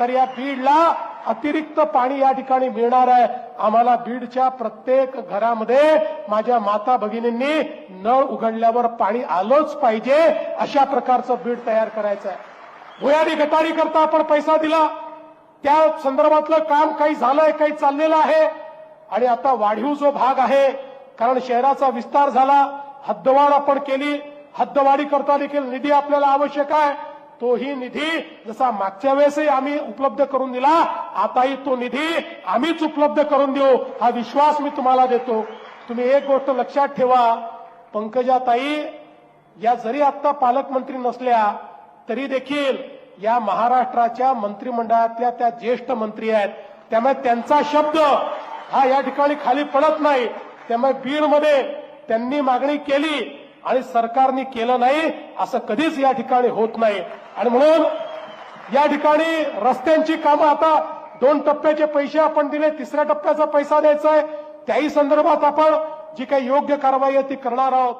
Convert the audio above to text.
तर या बीडला अतिरिक्त पाणी या ठिकाणी मिळणार आहे. आम्हाला बीडच्या प्रत्येक घरामध्ये माझ्या माता भगिनींनी नळ उघडल्यावर पाणी आलंच पाहिजे अशा प्रकारचं बीड तयार करायचं आहे. भुयारी गटारी करता आपण पैसा दिला. त्या संदर्भातलं काम काही झालंय काही चाललेलं आहे. आणि आता वाढीव जो भाग आहे कारण शहराचा विस्तार झाला हद्दवाढ आपण केली. हद्दवाढी करता देखील निधी आपल्याला आवश्यक आहे. तोही निधी जसा मागच्या वेळेसही आम्ही उपलब्ध करून दिला आताही तो निधी आम्हीच उपलब्ध करून देऊ हा विश्वास मी तुम्हाला देतो. तुम्ही एक गोष्ट लक्षात ठेवा पंकजाताई या जरी आता पालकमंत्री नसल्या तरी देखील या महाराष्ट्राच्या मंत्रिमंडळातल्या त्या ज्येष्ठ मंत्री आहेत. त्यामुळे त्यांचा शब्द हा या ठिकाणी खाली पडत नाही. त्यामुळे बीडमध्ये त्यांनी मागणी केली आणि सरकारने केलं नाही असं कधीच या ठिकाणी होत नाही. आणि म्हणून या ठिकाणी रस्त्यांची कामं आता दोन टप्प्याचे पैसे आपण दिले तिसऱ्या टप्प्याचा पैसा द्यायचा आहे. त्याही संदर्भात आपण जी काही योग्य कारवाई आहे ती करणार आहोत.